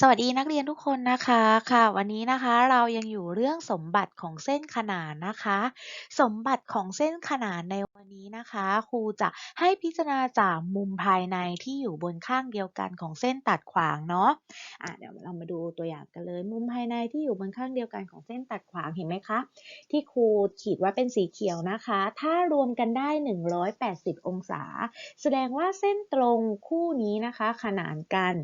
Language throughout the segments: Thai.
สวัสดีนักเรียนทุกคนนะคะค่ะ วันนี้นะคะเรายังอยู่เรื่องสมบัติของเส้นขนานนะคะ สมบัติของเส้นขนานในวันนี้นะคะ ครูจะให้พิจารณาจากมุมภายในที่อยู่บนข้างเดียวกันของเส้นตัดขวางเนาะะเดี๋ยวเรามาดูตัวอย่างกันเลย มุมภายในที่อยู่บนข้างเดียวกันของเส้นตัดขวางเห็นไหมคะ ที่ครูขีดว่าเป็นสีเขียวนะคะ ถ้ารวมกันได้ 180 องศา แสดงว่าเส้นตรงคู่นี้นะคะ ขนานกัน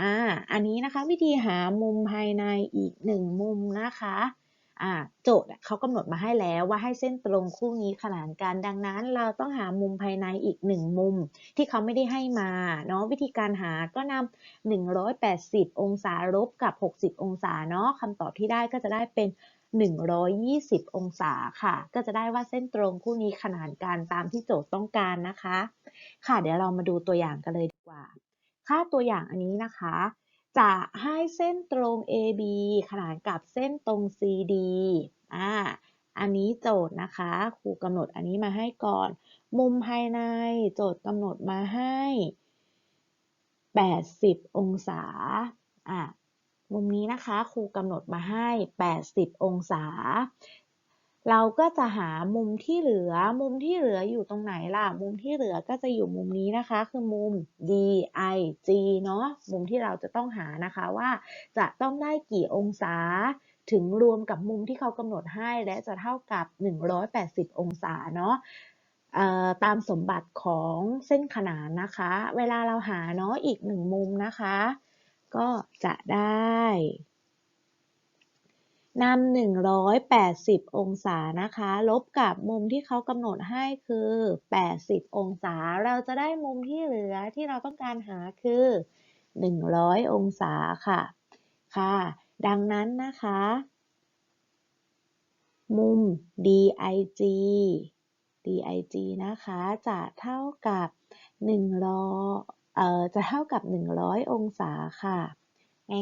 อ่าอันนี้นะคะวิธีหามุมภายในอีกหนึ่งมุมนะคะโจทย์เขากำหนดมาให้แล้วว่าให้เส้นตรงคู่นี้ขนานกันดังนั้น เราต้องหามุมภายในอีกหนึ่งมุม ที่เขาไม่ได้ให้มาเนาะวิธีการหาก็นำ180 องศาลบกับ 60 องศาเนาะคำตอบที่ได้ก็จะได้เป็น 120 องศาค่ะ ก็จะได้ว่าเส้นตรงคู่นี้ขนานกันตามที่โจทย์ต้องการนะคะ ค่ะเดี๋ยวเรามาดูตัวอย่างกันเลยดีกว่า ค่าตัวอย่างอันนี้นะคะ จะให้เส้นตรง AB ขนานกับเส้นตรง CD อ่า อันนี้โจทย์นะคะ ครูกำหนดอันนี้มาให้ก่อน มุมภายในโจทย์กำหนดมาให้ 80 องศา อ่ามุมนี้นะคะ ครูกำหนดมาให้ 80 องศา เราก็จะหามุมที่เหลือ มุมที่เหลืออยู่ตรงไหนล่ะ มุมที่เหลือก็จะอยู่มุมนี้นะคะ คือมุม DIG เนาะ มุมที่เราจะต้องหานะคะว่าจะต้องได้กี่องศา ถึงรวมกับมุมที่เขากำหนดให้และจะเท่ากับ 180 องศาเนาะตามสมบัติของเส้นขนานนะคะ เวลาเราหาเนาะอีกหนึ่งมุมนะคะ ก็จะได้ นำ180 องศานะคะ ลบกับมุมที่เขากำหนดให้คือ 80 องศา เราจะได้มุมที่เหลือที่เราต้องการหาคือ 100 องศาค่ะ ค่ะ ดังนั้นนะคะ มุม DIG DIG นะคะ จะเท่ากับ100เอ่อ จะเท่ากับ 100 องศาค่ะ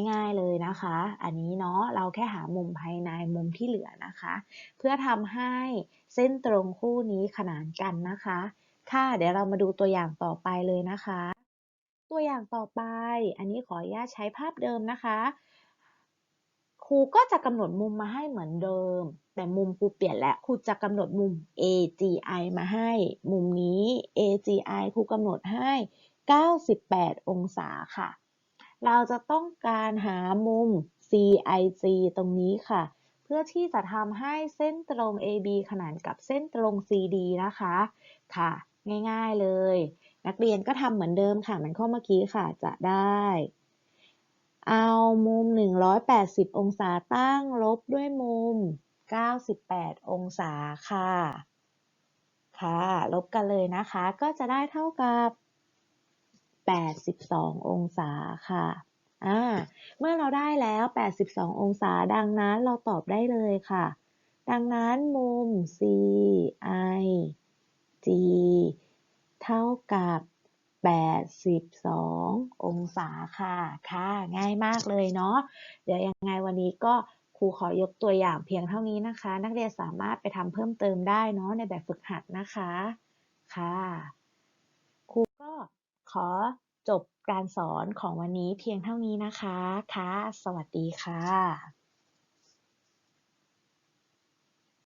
ง่ายๆเลยนะคะ อันนี้เนาะเราแค่หามุมภายในมุมที่เหลือนะคะ เพื่อทำให้เส้นตรงคู่นี้ขนานกันนะคะ ค่ะเดี๋ยวเรามาดูตัวอย่างต่อไปเลยนะคะ ตัวอย่างต่อไป อันนี้ขออนุญาตใช้ภาพเดิมนะคะครูก็จะกำหนดมุมมาให้เหมือนเดิม แต่มุมครูเปลี่ยนแล้วครูจะกำหนดมุม AGI มาให้ มุมนี้ AGI ครูกำหนดให้ 98 องศาค่ะ เราจะต้องการหามุม CIC ตรงนี้ค่ะ เพื่อที่จะทำให้เส้นตรง AB ขนานกับเส้นตรง CD นะคะ ค่ะ ง่ายๆเลย นักเรียนก็ทำเหมือนเดิมค่ะเหมือนข้อเมื่อกี้ค่ะ จะได้ เอามุม 180 องศาตั้งลบด้วยมุม 98 องศาค่ะ ค่ะ ลบกันเลยนะคะ ก็จะได้เท่ากับ 82 องศาค่ะอ่าเมื่อเราได้แล้ว 82 องศา ดังนั้นเราตอบได้เลยค่ะ ดังนั้นมุม C I G เท่ากับ 82 องศาค่ะ ค่ะ ง่ายมากเลยเนาะ เดี๋ยวยังไงวันนี้ก็ครูขอยกตัวอย่างเพียงเท่านี้นะคะ นักเรียนสามารถไปทำเพิ่มเติมได้เนาะในแบบฝึกหัดนะคะ ค่ะ ครูก็ ขอจบการสอนของวันนี้เพียงเท่านี้นะคะ ค่ะ สวัสดีค่ะ